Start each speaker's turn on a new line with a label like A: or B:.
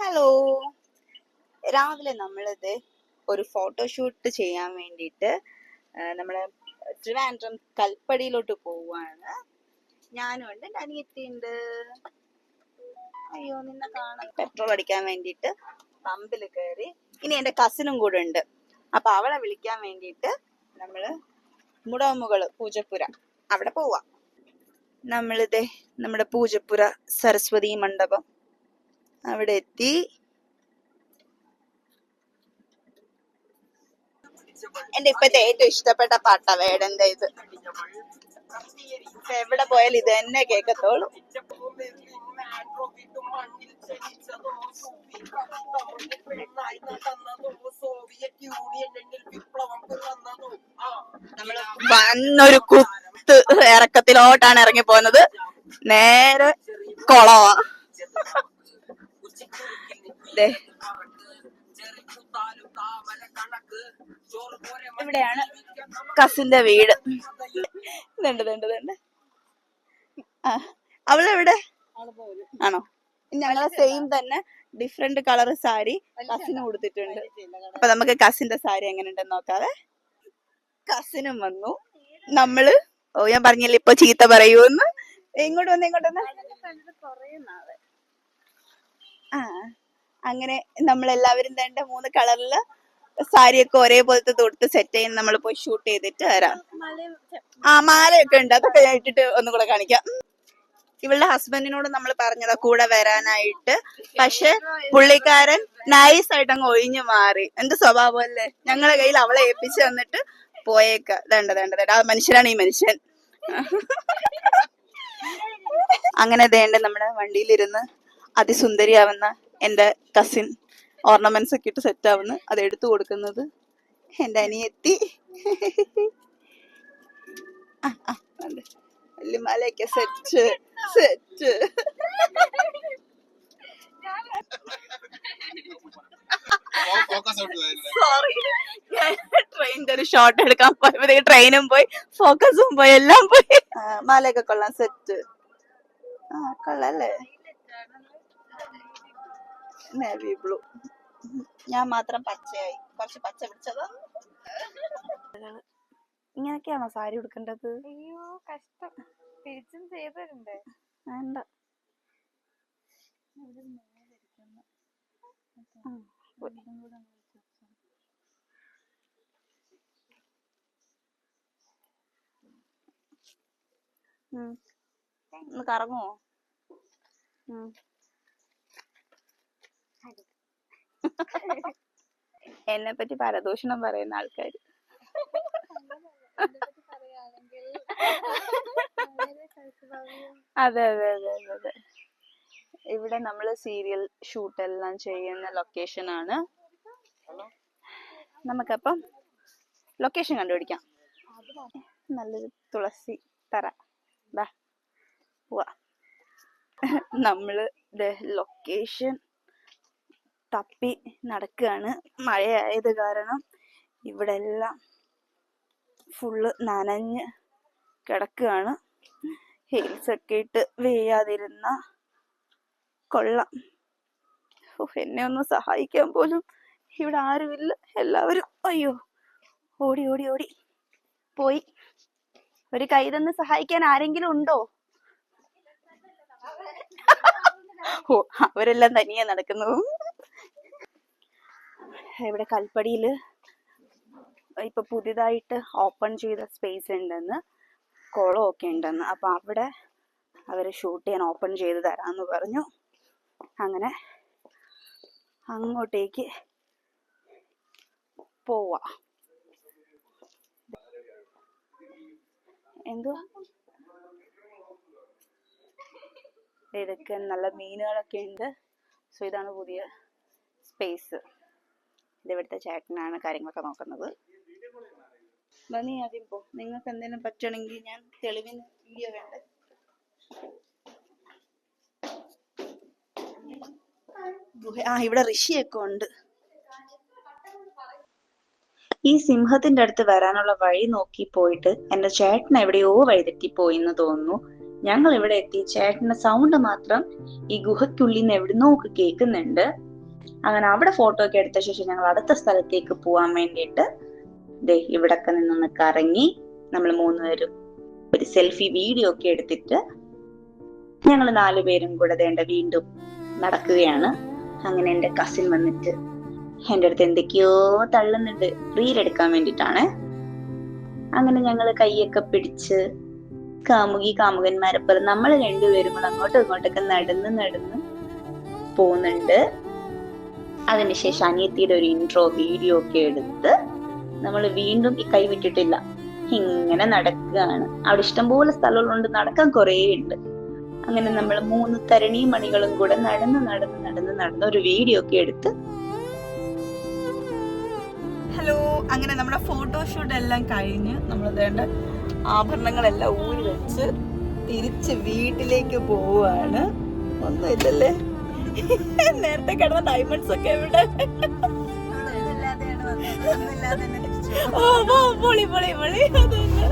A: Hello രാവിലെ നമ്മളിത് ഒരു ഫോട്ടോഷൂട്ട് ചെയ്യാൻ വേണ്ടിയിട്ട് നമ്മൾ ട്രിവാൻഡ്രം കൽപ്പടിയിലോട്ട് പോവാണ് ഞാനും ഉണ്ട് എന്റെ അനിയത്തിയുണ്ട് അയ്യോ നിന്നെ കാണാൻ പെട്രോൾ അടിക്കാൻ വേണ്ടിയിട്ട് പമ്പിൽ കയറി. ഇനി എന്റെ കസിനും കൂടെ ഉണ്ട്. അപ്പൊ അവളെ വിളിക്കാൻ വേണ്ടിയിട്ട് നമ്മൾ മുടമുകൾ പൂജപ്പുര അവിടെ പോവാം. നമ്മളിത് നമ്മുടെ പൂജപ്പുര സരസ്വതി മണ്ഡപം അവിടെ എത്തി എന്റെ ഇപ്പത്തെ ഏറ്റവും ഇഷ്ടപ്പെട്ട പാട്ടാ വേടന്റെ ഇത്. എവിടെ പോയാലും ഇത് തന്നെ കേക്കത്തോളൂ നമ്മൾ വന്നൊരു കുത്ത് ഇറക്കത്തിലോട്ടാണ് ഇറങ്ങി പോകുന്നത് നേരെ കൊളവാ. ഇവിടെയാണ് കസിന്റെ വീട്. ഇതുണ്ട് ഇതുണ്ട് ഇതുണ്ട്. ആ അവളെവിടെ? ആണോ? ഞങ്ങളെ സെയിം തന്നെ ഡിഫറെന്റ് കളർ സാരി കസിന് കൊടുത്തിട്ടുണ്ട്. അപ്പൊ നമുക്ക് കസിന്റെ സാരി എങ്ങനെ ഉണ്ടെന്ന് നോക്കാതെ കസിനും വന്നു. നമ്മൾ ഓ ഞാൻ പറഞ്ഞില്ല ഇപ്പൊ ചീത്ത പറയൂന്ന് ഇങ്ങോട്ട് വന്ന് ഇങ്ങോട്ട് വന്ന്. ആ അങ്ങനെ നമ്മളെല്ലാവരും തന്നെ മൂന്ന് കളറിൽ സാരിയൊക്കെ ഒരേപോലത്തെ തൊടുത്ത് സെറ്റ് ചെയ്യുന്ന നമ്മൾ പോയി ഷൂട്ട് ചെയ്തിട്ട് വരാം. ആ മാലയൊക്കെ ഉണ്ട്. അതൊക്കെ ഞാൻ ഇട്ടിട്ട് ഒന്നും കൂടെ കാണിക്കാം ഇവളുടെ ഹസ്ബൻഡിനോട് നമ്മൾ പറഞ്ഞതാ കൂടെ വരാനായിട്ട്. പക്ഷെ പുള്ളിക്കാരൻ നൈസ് ആയിട്ട് അങ്ങ് ഒഴിഞ്ഞു മാറി. എന്ത് സ്വഭാവം അല്ലേ? ഞങ്ങളെ കയ്യിൽ അവളെ ഏൽപ്പിച്ചു തന്നിട്ട് പോയേക്ക. വേണ്ട വേണ്ട വേണ്ട. ആ മനുഷ്യനാണ് ഈ മനുഷ്യൻ. അങ്ങനെ ദേണ്ട നമ്മുടെ വണ്ടിയിലിരുന്ന് അതിസുന്ദരിയാവുന്ന എന്റെ കസിൻ ഓർണമെന്റ്സ് ഒക്കെ ഇട്ട് സെറ്റ് ആവുന്നു. അത് എടുത്തു കൊടുക്കുന്നത് എന്റെ അനിയത്തി. ആ, ആ. വല്യമാലയൊക്കെ സെറ്റ് സെറ്റ് സോറി ട്രെയിനിന്റെ ഒരു ഷോട്ട് എടുക്കാൻ പോയപ്പോഴത്തേക്ക് ട്രെയിനും പോയി ഫോക്കസും പോയി എല്ലാം പോയി. മാലയൊക്കെ കൊള്ളാം. സെറ്റ് ആ കൊള്ളാം അല്ലേ? നേവി ബ്ലൂ ഞാൻ മാത്രം പച്ചയായി. കുറച്ച് പച്ച പിടിച്ചതാ? ഇങ്ങനെയൊക്കെയാണോ സാരി ഉടുക്കേണ്ടത്?
B: അയ്യോ കഷ്ടം. തിരിച്ചും ചെയ്തരണ്ടേ
A: വേണ്ട. ഉം, പോയി. ഒന്ന് കറങ്ങുമോ ഉം. എന്നെ പറ്റി പരദൂഷണം പറയുന്ന ആൾക്കാർ അതെ അതെ അതെ അതെ അതെ. ഇവിടെ നമ്മൾ സീരിയൽ ഷൂട്ട് എല്ലാം ചെയ്യുന്ന ലൊക്കേഷൻ ആണ്. നമുക്കപ്പം ലൊക്കേഷൻ കണ്ടുപിടിക്കാം. നല്ലൊരു തുളസി തറ. വാ നമ്മൾ ലൊക്കേഷൻ തപ്പി നടക്കുകയാണ്. മഴയായത് കാരണം ഇവിടെ എല്ലാം ഫുള്ള് നനഞ്ഞ് കിടക്കുകയാണ്. ഹീൽസ് ഇട്ട് വെയ്യാതിരുന്ന കൊള്ളാം. എന്നെ ഒന്ന് സഹായിക്കാൻ പോലും ഇവിടെ ആരുമില്ല. എല്ലാവരും അയ്യോ ഓടി ഓടി ഓടി. പോയി. ഒരു കൈ തന്ന് സഹായിക്കാൻ ആരെങ്കിലും ഉണ്ടോ? ഓ അവരെല്ലാം തനിയെ നടക്കുന്നു. ഇവിടെ കൽപ്പടിയിൽ ഇപ്പൊ പുതിയതായിട്ട് ഓപ്പൺ ചെയ്ത സ്പേസ് ഉണ്ടെന്ന് കുളമൊക്കെ ഉണ്ടെന്ന്. അപ്പൊ അവിടെ അവർ ഷൂട്ട് ചെയ്യാൻ ഓപ്പൺ ചെയ്ത് തരാന്ന് പറഞ്ഞു. അങ്ങനെ അങ്ങോട്ടേക്ക് പോവാ. എന്തുവാ? ഇതൊക്കെ നല്ല മീനുകളൊക്കെ ഉണ്ട്. സോ ഇതാണ് പുതിയ സ്പേസ് ഇത് ഇവിടുത്തെ ചേട്ടനാണ് കാര്യങ്ങളൊക്കെ നോക്കുന്നത്. നീ ആദ്യം പോ. നിങ്ങൾക്ക് എന്തെങ്കിലും പറ്റണമെങ്കിൽ ഞാൻ തെളിവിന് വീഡിയോ വേണ്ടേ? ആ ഇവിടെ ഋഷിയൊക്കെ ഉണ്ട്. ഈ സിംഹത്തിന്റെ അടുത്ത് വരാനുള്ള വഴി നോക്കി പോയിട്ട് എന്റെ ചേട്ടൻ എവിടെയോ വഴിതെറ്റിപ്പോയി എന്ന് തോന്നുന്നു. ഞങ്ങൾ ഇവിടെ എത്തി ചേട്ടന്റെ സൗണ്ട് മാത്രം ഈ ഗുഹയ്ക്കുള്ളിൽ നിന്ന് എവിടുന്നോ ഒക്കെ കേൾക്കുന്നുണ്ട്. അങ്ങനെ അവിടെ ഫോട്ടോ ഒക്കെ എടുത്ത ശേഷം ഞങ്ങൾ അടുത്ത സ്ഥലത്തേക്ക് പോവാൻ വേണ്ടിയിട്ട് ദേ ഇവിടൊക്കെ നിന്നൊന്ന് കറങ്ങി നമ്മൾ മൂന്നുപേരും ഒരു സെൽഫി വീഡിയോ ഒക്കെ എടുത്തിട്ട് ഞങ്ങൾ നാലുപേരും കൂടെ വേണ്ട വീണ്ടും നടക്കുകയാണ്. അങ്ങനെ എന്റെ കസിൻ വന്നിട്ട് എന്റെ അടുത്ത് എന്തൊക്കെയോ തള്ളുന്നുണ്ട്. റീൽ എടുക്കാൻ വേണ്ടിട്ടാണ് അങ്ങനെ ഞങ്ങൾ കൈയൊക്കെ പിടിച്ച് കാമുകി കാമുകന്മാരെ പോലെ നമ്മൾ രണ്ടുപേരും കൂടെ അങ്ങോട്ടും ഇങ്ങോട്ടൊക്കെ നടന്ന് നടന്ന് പോകുന്നുണ്ട്. അതിനുശേഷം അനിയത്തിയുടെ ഒരു ഇൻട്രോ വീഡിയോ ഒക്കെ എടുത്ത് നമ്മൾ വീണ്ടും ഈ കൈ വിട്ടിട്ടില്ല. ഇങ്ങനെ നടക്കുകയാണ്. അവിടെ ഇഷ്ടംപോലെ സ്ഥലങ്ങളുണ്ട്. നടക്കാൻ കുറേ ഉണ്ട്. അങ്ങനെ നമ്മൾ മൂന്ന് തരണി മണികളും കൂടെ നടന്ന് നടന്ന് നടന്ന് നടന്ന് ഒരു വീഡിയോ ഒക്കെ എടുത്ത്
C: ഹലോ അങ്ങനെ നമ്മുടെ ഫോട്ടോഷൂട്ട് എല്ലാം കഴിഞ്ഞ് നമ്മൾ വേണ്ട ആഭരണങ്ങളെല്ലാം ഊരി വെച്ച് തിരിച്ച് വീട്ടിലേക്ക് പോവാണ് ഒന്നും ഇല്ലല്ലേ? നേരത്തെ കിടന്ന ഡയമണ്ട്സ് ഒക്കെ എവിടെ? ഓ പൊളി പൊളി പൊളി. അത് തന്നെ.